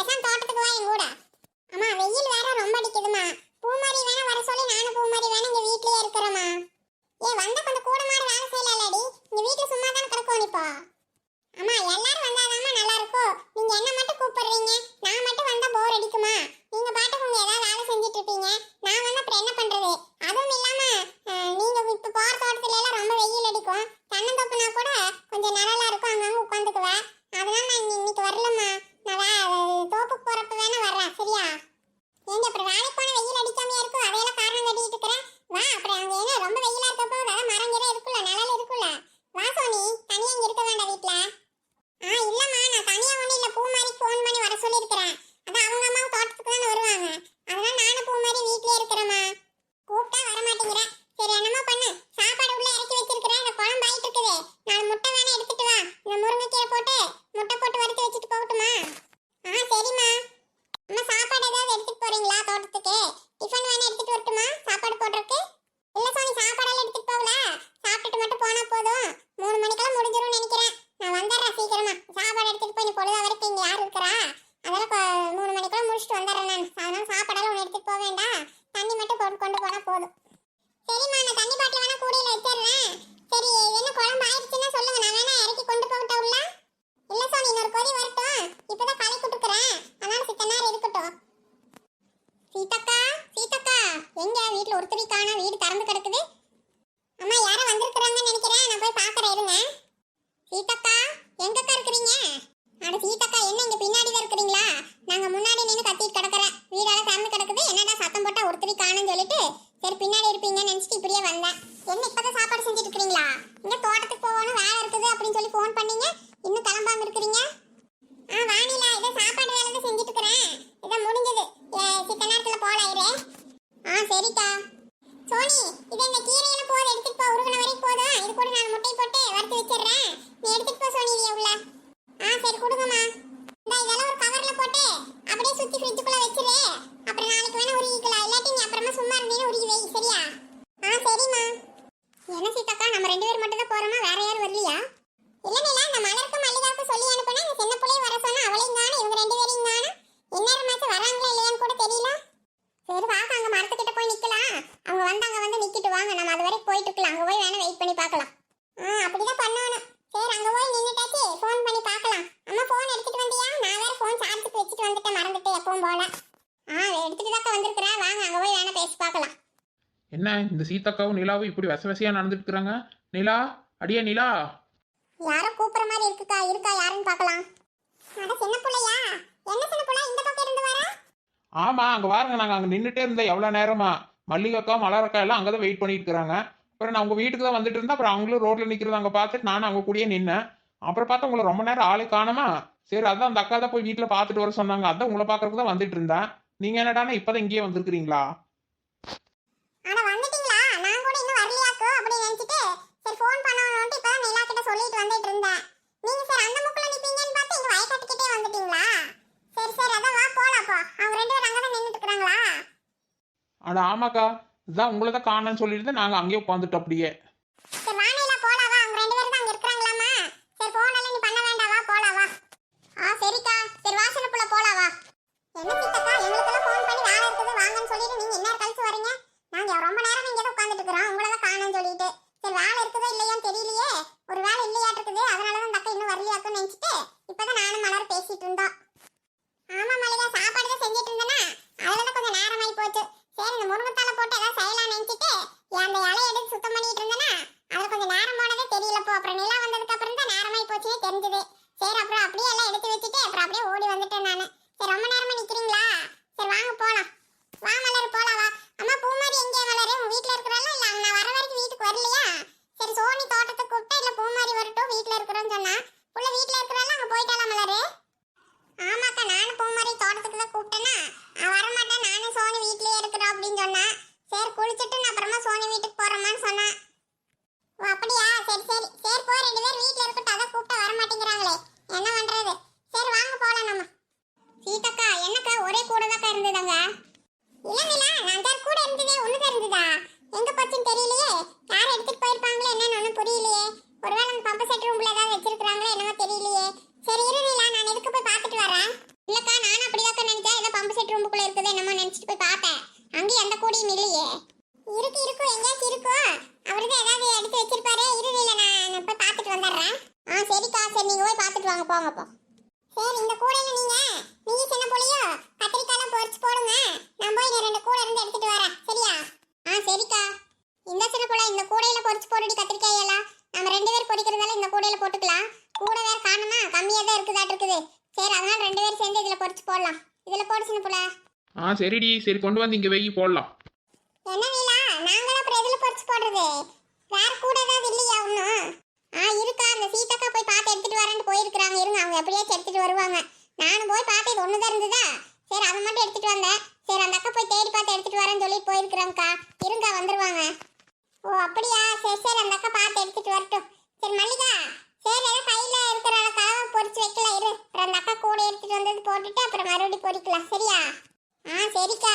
interesante. சொல்லிருக்கிறேன் இப்படியே வந்தேன். என்ன இப்பதான் சாப்பாடு செஞ்சுட்டு இருக்கிறீங்களா இங்க தோட்டத்துக்கு போகணும் வேலை இருக்குது அப்படின்னு சொல்லி ஃபோன் பண்ணீங்க இன்னும் கிளம்பாம இருக்கிறீங்க ஆ வாணிலா இதை சாப்பாடு வேலை தான் செஞ்சுட்டு இருக்கிறேன் இதான் முடிஞ்சது ஏ, சித்த நேரத்துல போலாயிரு ஆ சரிக்கா சோனி இது இந்த கீரையில போது எடுத்துட்டு போ உருகுன வரைக்கும் போதும் இது கூட நான் முட்டை போட்டு வறுத்து வச்சிடுறேன் நீ எடுத்துட்டு போ சோனி இதைய உள்ள ஆ சரி கொடுங்கம்மா இந்த இதெல்லாம் ஒரு கவர்ல போட்டு அப்படியே சுத்தி ஃப்ரிட்ஜுக்குள்ள வச்சிரு அப்புறம் நாளைக்கு வேணா உருகிக்கலாம் இல்லாட்டி நீ அப்புறமா சும்மா இருந்தீங்க உருகி வை சரியா ஆ சரிம்மா என்ன சீதாக்கா நம்ம ரெண்டு பேர் மட்டும் தான் போறோமா வேற யாரும் வரலையா இல்ல நிலா இந்த மலருக்கு மல்லிகாவுக்கு சொல்லி அனுப்புனா இந்த சின்ன புள்ளைய வர சொன்னா அவளையும் காணும் இவங்க ரெண்டு பேரையும் காணும் எந்நேரமாச்சும் வராங்களா இல்லையான்னு கூட தெரியல சரி வாங்க அங்க மரத்துக்கிட்ட போய் நிக்கலாம் அவங்க வந்தாங்க வந்து நிக்கிட்டு வாங்க நம்ம அது வரைக்கும் போயிட்டு இருக்கலாம். அங்க போய் வேணா வெயிட் பண்ணி பார்க்கலாம். ஆ அப்படிதான் பண்ணணும் சரி அங்க போய் நின்னுட்டாச்சு. ஃபோன் பண்ணி பார்க்கலாம். அம்மா ஃபோன் எடுத்துட்டு வந்தியா? நான் வேற ஃபோன் சார்ஜுக்கு வச்சுட்டு வந்துட்டேன். மறந்துட்டு எப்பவும் போல. ஆ எடுத்துட்டு தான் வந்திருக்கிறேன் வாங்க அங்க போய் வேணா பேசி பார்க்கலாம். என்ன இந்த சீதாக்காவும் நிலாவும் இப்படி விச விசையா நடந்துட்டு இருக்கிறாங்க நிலா அடியே நிலா. யாரோ கூப்பிடுற மாதிரி இருக்குக்கா இருக்கா யாருன்னு பார்க்கலாம். அட சின்ன புள்ளையா. என்ன சின்ன புள்ள? இந்த பக்கம் இருந்து வர? ஆமா அங்க பாருங்க நாங்க அங்க நின்றுட்டே இருந்தோம். எவ்வளவு நேரமா? மல்லிகைக்கா மலரக்கா எல்லாம் அங்கே தான் வெயிட் பண்ணிட்டு இருக்காங்க அப்புறம் நான் உங்கள் வீட்டுக்கு தான் வந்துட்டு இருந்தேன். அப்புறம் அவங்களும் ரோட்ல நிற்கிறத அங்கே பார்த்துட்டு நானும் அவங்க கூடயே நின்னேன். அப்புறம் பார்த்தா உங்களை ரொம்ப நேரம் ஆளே காணுமா? சரி அதான் அந்த அக்கா தான் போய் வீட்டில் பார்த்துட்டு வர சொன்னாங்க. அதான் உங்களை பார்க்கறதுக்கு தான் வந்துட்டு இருந்தேன். நீங்கள் என்னடானா இப்பதான் இங்கேயே வந்திருக்கிறீங்களா அட வந்துட்டீங்களா நான் கூட இன்னும் வரலையாக்கு அப்படி நினைச்சிட்டு சரி ஃபோன் பண்ணணும்னு இப்பதான் நிலா கிட்ட சொல்லிட்டு வந்துட்டு இருந்தேன் நீங்க சார் அந்த முக்குல நிப்பீங்கன்னு பார்த்து இங்க வயக்காட்டுக்கிட்டே வந்துட்டீங்களா சரி சரி அதான் வா போலாம் அப்போ அவங்க ரெண்டு பேரும் அங்கதான் நின்னுட்டு இருக்காங்களா ஆமாக்கா இதுதான் உங்களை தான் காணன்னு சொல்லிட்டு நாங்க அங்கேயே உட்காந்துட்டோம் அப்படியே. ンドで。சரிடி சரி கொண்டு வந்து இங்க வெயி போடலாம். என்ன நீலா? நாங்களும் அப்புறம் எதுல பொரிச்சு போடுறது? வேற கூட ஏதாவது இல்லையா ஒன்றும் ஆ இருக்கா. அந்த சீதாக்கா போய் பார்த்து எடுத்துட்டு வரேன்னு போயிருக்கிறாங்க. இருங்க அவங்க எப்படியாச்சும் எடுத்துட்டு வருவாங்க. நானும் போய் பார்த்து இது ஒன்று தான் இருந்ததா? சரி அதை மட்டும் எடுத்துட்டு வந்தேன். சரி அந்த அக்கா போய் தேடி பார்த்து எடுத்துட்டு வரேன்னு சொல்லி போயிருக்கிறாங்கக்கா இருங்க வந்துருவாங்க. ஓ அப்படியா? சரி சரி அந்த அக்கா பார்த்து எடுத்துட்டு வரட்டும். சரி மல்லிகா சரி ஏதோ கையில இருக்கிற கலவை பொறிச்சு வைக்கல இரு. அப்புறம் அந்த அக்கா கூட எடுத்துட்டு வந்தது போட்டுட்டு அப்புறம் மறுபடியும் பொறிக்கலாம். சரியா? ஆ சரிக்கா.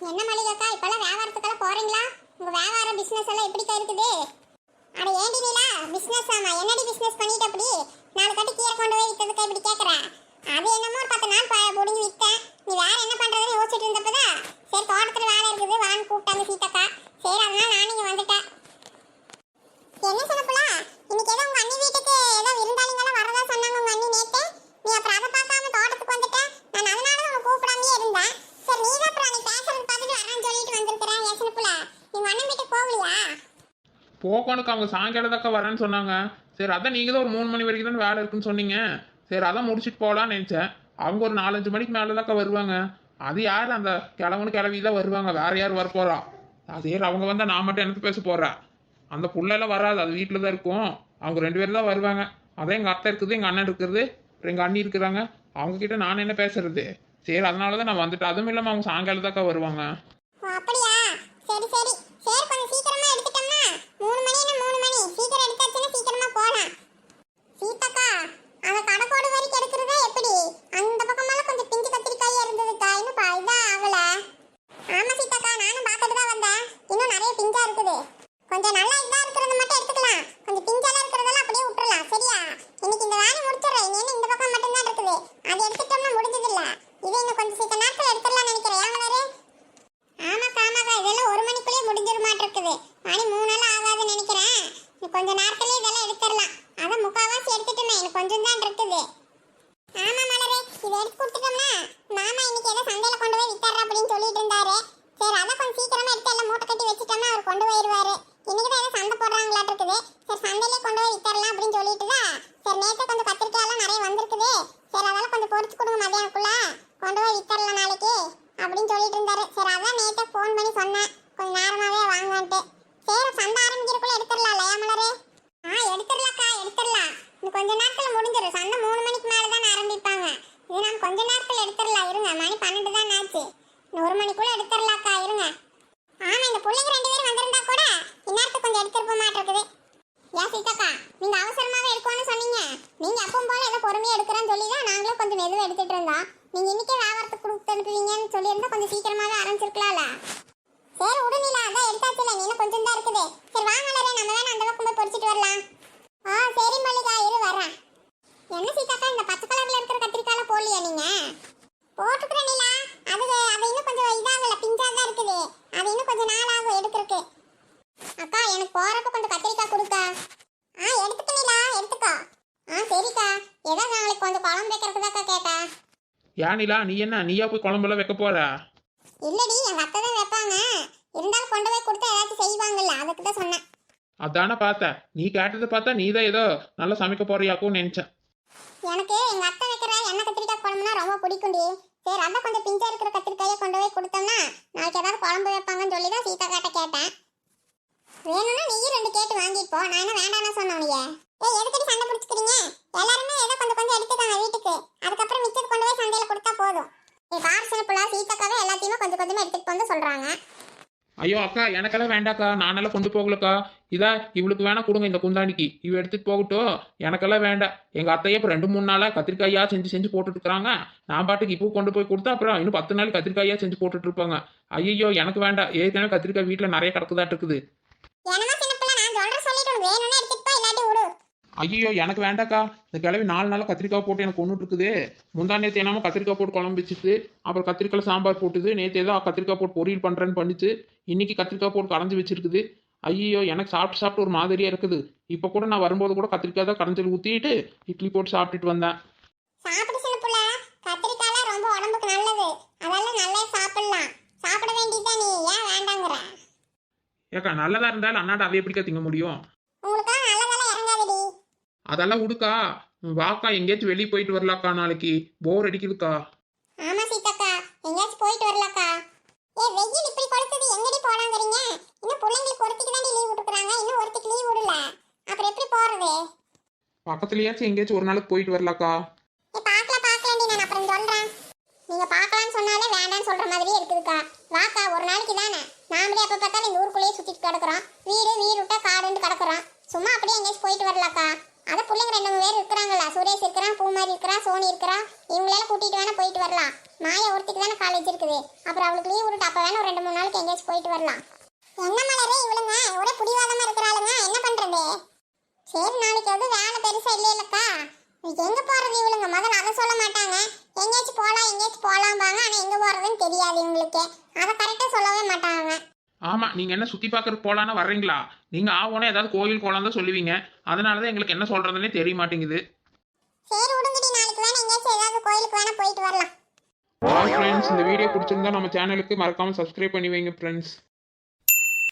என்ன மளிகைக்கா இப்பெல்லாம் வியாபாரத்துக்கெல்லாம் போறீங்களா? உங்க வியாபாரம் பிசினஸ் எல்லாம் எப்படிக்கா இருக்குது. அட ஏண்டி நீலா பிசினஸ் ஆமா? என்னடி பிசினஸ் பண்ணிட்டு அப்படி? நாலு கட்டி கீரை கொண்டு போய் வித்ததுக்கா இப்படி கேக்குற? அது என்னமோ ஒரு பத்து நாள் ப- முடிஞ்சு வித்தேன். நீ வேற என்ன பண்றதுன்னு யோசிச்சுட்டு இருந்தப்பதான் சரி தோட்டத்துல வேலை இருக்குது வான்னு கூப்பிட்டாங்க சீதாக்கா. சரி அதனால நானும் இங்க வந்துட்டேன் என்ன சொன்னப்புல இன்னைக்கு ஏதோ உங்க அண்ணி வீட்டுக்கு ஏதோ விருந்தாளிங்கெல்லாம் வரதா சொன்னாங்க உங்க அண்ணி நேத்து நீ அப்புறம் அதை பார்க்காம தோட்டத்துக்கு வந்துட்ட நான் அதனால தான் உன்னை கூப்பிடாமயே இருந்தேன் சரி நீ தான் அப்புறம் நீ பேசுறது பார்த்துட்டு வரேன்னு சொல்லிட்டு வந்திருக்கிறேன் யசனப்புல உங்க அண்ணன் வீட்டுக்கு போகலையா போகணுக்கு அவங்க சாயங்காலம் தாக்கா வரேன்னு சொன்னாங்க. சரி அதான் நீங்கள் தான் ஒரு மூணு மணி வரைக்கும் தான் வேலை இருக்குன்னு சொன்னீங்க. சரி அதான் முடிச்சுட்டு போகலான்னு நினச்சேன். அவங்க ஒரு நாலஞ்சு மணிக்கு மேலே தாக்கா வருவாங்க. அது யார்? அந்த கிழவனு கிளவி தான் வருவாங்க. வேற யார் வர போகிறா அது சரி அவங்க வந்தால் நான் மட்டும் எனக்கு பேச போகிறேன் அந்த புள்ளெல்லாம் வராது. அது வீட்டில் தான் இருக்கும். அவங்க ரெண்டு பேரும் தான் வருவாங்க. அதான் எங்கள் அத்தை இருக்குது எங்கள் அண்ணன் இருக்கிறது அப்புறம் எங்கள் அண்ணி இருக்கிறாங்க. அவங்க கிட்ட நான் என்ன பேசுறது? சரி அதனால தான் நான் வந்துட்டேன். அதுவும் இல்லாமல் அவங்க சாயங்காலம் தாக்கா வருவாங்க அப்படியா? சரி சரி சரி கொஞ்சம் சீக்கிரமா எடுத்துட்டோம்னா மூணு மணினா மூணு மணி சீக்கிரம் எடுத்தாச்சுன்னா சீக்கிரமா போலாம் சீதாக்கா அந்த கடக்கோடு வரைக்கும் எடுக்கிறதா எப்படி அந்த பக்கமெல்லாம் கொஞ்சம் பிஞ்சு கத்திரிக்காயா இருந்ததுக்கா இன்னும் ப- இதா ஆகல ஆமா சீதாக்கா நானும் பார்த்துட்டு தான் வந்தேன் இன்னும் நிறைய பிஞ்சா இருக்குது கொஞ்சம் நல்லா இதா இருக்கிறது மட்டும் எடுத்துக்கலாம் கொஞ்சம் பிஞ்செல்லாம் இருக்கிறதெல்லாம் அப்படியே விட்டுறலாம் சரியா இன்னைக்கு இந்த வேலை முடிச்சிடுறேன் இனி என்ன இந்த பக்கம் மட்டும்தான் இருக்குது அது எடுத்துட்டோம்னா முடிஞ்சது இல்ல இது இன்னும் கொஞ்சம் சீக்கிரம் நாட்கள் எடுத்துடலாம்னு நினைக்கிறேன் ஏன் மலரு ஆமாக்கா ஆமாக்கா இதெல்லாம் ஒரு மணிக்குள்ளே முடிஞ்சிட மாட்டிருக்குது மணி மூணெல்லாம் ஆகாதுன்னு நினைக்கிறேன் இன்னும் கொஞ்ச நேரத்துல இதெல்லாம் எடுத்துடலாம் அதான் முக்காவாசி எடுத்துட்டுமே எனக்கு கொஞ்சம் தான் இருக்குது ஆமா மலரே இதை எடுத்து கொடுத்துட்டோம்னா மாமா இன்னைக்கு ஏதோ சந்தையில கொண்டு போய் வித்தாரு அப்படின்னு சொல்லிட்டு இருந்தாரு சரி அதான் கொஞ்சம் சீக்கிரமா எடுத்து எல்லாம் மூட்டை கட்டி வச்சுட்டோம்னா அவர் கொண்டு போயிருவாரு இன்னைக்கு தான் ஏதோ சந்தை போடுறாங்களாட்டு இருக்குது சரி சந்தையிலே கொண்டு போய் வித்தரலாம் அப்படின்னு சொல்லிட்டு தான் சரி நேற்று கொஞ்சம் கத்திரிக்காயெல்லாம் நிறைய வந்திருக்குது. சரி அதெல்லாம் கொஞ்சம் பொரிச்சு கொடுங்க மதியானக்குள்ள. கொண்டு போய் வித்தரலாம் நாளைக்கு அப்படின்னு சொல்லிட்டு இருந்தாரு. சரி அதான் நேற்று ஃபோன் பண்ணி சொன்னேன். கொஞ்சம் நேரமாகவே வாங்கன்ட்டு சரி சந்தை ஆரம்பிக்கிறக்குள்ள எடுத்துடலாம் இல்லையா மலரே? ஆ எடுத்துடலாக்கா எடுத்துடலாம் இன்னும் கொஞ்ச நேரத்தில் முடிஞ்சிடும் சந்தை மூணு மணிக்கு மேலே தான் ஆரம்பிப்பாங்க. இது நம்ம கொஞ்ச நேரத்தில் எடுத்துடலாம் இருங்க மணி பன்னெண்டு தான் ஆச்சு. இன்னும் ஒரு மணிக்குள்ளே எடுத்துடலாம் இருங்க ஆமா இந்த பிள்ளைங்க ரெண்டு பேரும் வந்திருந்தா கூட இந்நேரத்துக்கு கொஞ்சம் எடுத்துருப்ப மாட்டிருக்குது ஏன் சீதாக்கா நீங்க அவசரமாவே எடுக்கணும்னு சொன்னீங்க நீங்க அப்பவும் போல ஏதோ பொறுமையா எடுக்கிறேன்னு சொல்லி தான் நாங்களும் கொஞ்சம் மெதுவாக எடுத்துட்டு இருந்தோம் நீங்க இன்னைக்கே வியாபாரத்துக்கு கொடுத்து அனுப்புவீங்கன்னு சொல்லியிருந்தா கொஞ்சம் சீக்கிரமாவே ஆரம்பிச்சிருக்கலாம்ல சரி விடுநிலா அதான் எடுத்தாச்சுல நீ இன்னும் கொஞ்சம் தான் இருக்குது சரி வாங்க மலரே நம்ம வேணா அந்த பக்கம் போய் பொறிச்சிட்டு வரலாம் ஆ சரி மல்லிகா இரு வரேன் என்ன சீதாக்கா இந்த பச்சை கலர்ல இருக்கிற கத்திரிக்காயில போடலையா நீங்க போட்டுக்கிறேன் நிலா அது அது இன்னும் கொஞ்சம் இதாகல பிஞ்சா தான் இருக்குது அது இன்னும் கொஞ்சம் நாள் ஆகும் எடுக்கிறதுக்கு அக்கா எனக்கு போறப்ப கொஞ்சம் கத்திரிக்காய் கொடுக்கா ஆ எடுத்துக்க நிலா எடுத்துக்கோ ஆ சரிக்கா ஏதோ நாளைக்கு வைக்கிறதுக்காக்கா கேட்டேன் ஏனிலா நீ என்ன? நீயா போய் குழம்புல வைக்க போற? இல்லடி எங்க அத்தை தான் வைப்பாங்க. இருந்தாலும் கொண்டு போய் கொடுத்தா ஏதாச்சும் செய்வாங்கல்ல அதுக்கு தான் சொன்னேன். அதானே பார்த்தேன் நீ கேட்டதை பார்த்தா நீ தான் ஏதோ நல்லா சமைக்க போறியாக்கும்னு நினைச்சேன். எனக்கு எங்க அத்தை வைக்கிற எண்ணெய் கத்திரிக்காய் குழம்புனா ரொம்ப பிடிக்கும்டி. சரி அதான் கொஞ்சம் பிஞ்சா இருக்கிற கத்திரிக்காயை கொண்டு போய் கொடுத்தோம்னா நாளைக்கு ஏதாவது குழம்பு வைப்பாங்கன்னு சொல்லி தான் சீதா கிட்ட கேட்டேன். வேணும்னா நீயும் ரெண்டு கேட்டு வாங்கிட்டு போ நான் என்ன வேண்டாம்னு சொன்னேன் உனிய ஏய் எதுக்கடி சண்டை பிடிச்சிக்கிறீங்க? எல்லாருமே ஏதோ கொஞ்சம் கொஞ்சம் எடுத்துக்காங்க வீட்டுக்கு. அதுக்கப்புறம் மிச்சத்தை கொண்டு போய் சந்தையில கொடுத்தா போதும். ஏ பார்சல் புள்ளா சீதாக்காவே எல்லாத்தையுமே கொஞ்சம் கொஞ்சமா எடுத்துட்டு வந்து சொல்றாங்க. ஐயோ அக்கா எனக்கெல்லாம் வேண்டாக்கா. நானெல்லாம் கொண்டு போகலக்கா. இதா இவளுக்கு வேணா கொடுங்க இந்த குந்தாணிக்கு. இவ எடுத்துட்டு போகட்டும். எனக்கெல்லாம் வேண்டாம். எங்க அத்தையே இப்போ ரெண்டு மூணு நாளா கத்திரிக்காயா செஞ்சு செஞ்சு போட்டுட்டு இருக்காங்க. நான் பாட்டுக்கு இப்போ கொண்டு போய் கொடுத்தா அப்புறம் இன்னும் பத்து நாள் கத்திரிக்காயா செஞ்சு போட்டுட்டு இருப்பாங்க. ஐயோ எனக்கு வேண்டாம். ஏற்கனவே கத்திரிக்காய் வீட்டில் நிறைய கிடக்குதாட்டு இருக்குது. ஐயோ எனக்கு வேண்டாக்கா. இந்த கிழவி நாலு நாளாக கத்திரிக்காய் போட்டு எனக்கு கொண்டுட்டு இருக்குது முந்தா நேற்று என்னமோ கத்திரிக்காய் போட்டு குழம்பு வச்சுட்டு அப்புறம் கத்திரிக்காய் சாம்பார் போட்டுது. நேற்று ஏதோ கத்திரிக்காய் போட்டு பொரியல் பண்ணுறேன்னு பண்ணிச்சு. இன்னைக்கு கத்திரிக்காய் போட்டு கடைஞ்சி வச்சிருக்குது. ஐயோ எனக்கு சாப்பிட்டு சாப்பிட்டு ஒரு மாதிரியா இருக்குது. இப்போ கூட நான் வரும்போது கூட கத்திரிக்காய் தான் கடைஞ்சல் ஊற்றிட்டு இட்லி போட்டு சாப்பிட்டுட்டு வந்தேன். ஏக்கா நல்லதா இருந்தாலும் அண்ணாட்ட அதை எப்படிக்கா திங்க முடியும்? அதெல்லாம் விடுக்கா வாக்கா எங்கேயாச்சும் வெளியே போயிட்டு வரலாக்கா நாளைக்கு. போர் அடிக்குதுக்கா. ஆமா சீதாக்கா. எங்கேயாச்சும் போயிட்டு வரலக்கா. ஏ வெயில் இப்படி கொளுத்துது. எங்கடி போலாங்கிறீங்க? இன்னும் பிள்ளைங்களுக்கு ஒருத்திக்கு தான் லீவ் விட்டுக்கிறாங்க இன்னும் ஒருத்திக்கு லீவ் விடல. அப்புறம் எப்படி போறது? பக்கத்துலயாச்சும் எங்கேயாச்சும் ஒரு நாளைக்கு போயிட்டு வரலாக்கா. ஏ பார்க்கலாம் பார்க்கலாம்டி நான் அப்புறம் சொல்றேன். நீங்க பார்க்கலாம்னு சொன்னாலே வேண்டாம்னு சொல்ற மாதிரியே இருக்குதுக்கா. வாக்கா ஒரு நாளைக்கு தானே. நாமளே எப்ப பார்த்தாலும் இந்த ஊருக்குள்ளேயே சுத்திட்டு கிடக்குறோம். வீடு வீடு விட்டா காடுன்னு கிடக்குறோம். சும்மா அப்படியே எங்கேயாச்சும் போயிட்டு வரலாக்கா. அத பிள்ளைங்க ரெண்டு மூணு பேர் இருக்கிறாங்கல்ல. சுரேஷ் இருக்கிறான் பூமாரி இருக்கிறா சோனி இருக்கிறா. இவங்களெல்லாம் கூட்டிட்டு வேணா போயிட்டு வரலாம். மாயா ஒருத்திக்கு தானே காலேஜ் இருக்குது அப்புறம் அவளுக்கு லீவ் விட்டு அப்ப வேணா ஒரு ரெண்டு மூணு நாளைக்கு எங்கேயாச்சும் போயிட்டு வரலாம். என்ன மலரே இவளுங்க? ஒரே பிடிவாதமா இருக்கிறாளுங்க. என்ன பண்றது? சரி நாளைக்கு எதுவும் வேலை பெருசா இல்ல இல்லக்கா எங்க போறது இவளுங்க? முதல்ல அதை சொல்ல மாட்டாங்க. எங்கேயாச்சும் போலாம் எங்கேயாச்சும் போலாம் போலாம்பாங்க ஆனா எங்க போறதுன்னு தெரியாது இவங்களுக்கு. அதை கரெக்டா சொல்லவே மாட்டாங்க. ஆமா நீங்க என்ன சுத்தி பார்க்கறதுக்கு போலான்னு வர்றீங்களா? நீங்க ஆவோனே ஏதாவது கோயில் கோலம் தான் சொல்லுவீங்க. அதனாலதான் எங்களுக்கு என்ன சொல்றதுன்னே தெரிய மாட்டேங்குது சரி விடுங்கடி நாளைக்கு வேணா எங்கேயாச்சும் ஏதாவது கோயிலுக்கு வேணா போயிட்டு வரலாம். ஃப்ரெண்ட்ஸ் இந்த வீடியோ பிடிச்சிருந்தா நம்ம சேனலுக்கு மறக்காம சப்ஸ்கிரைப் பண்ணி வைங்க ஃப்ரெண்ட்ஸ்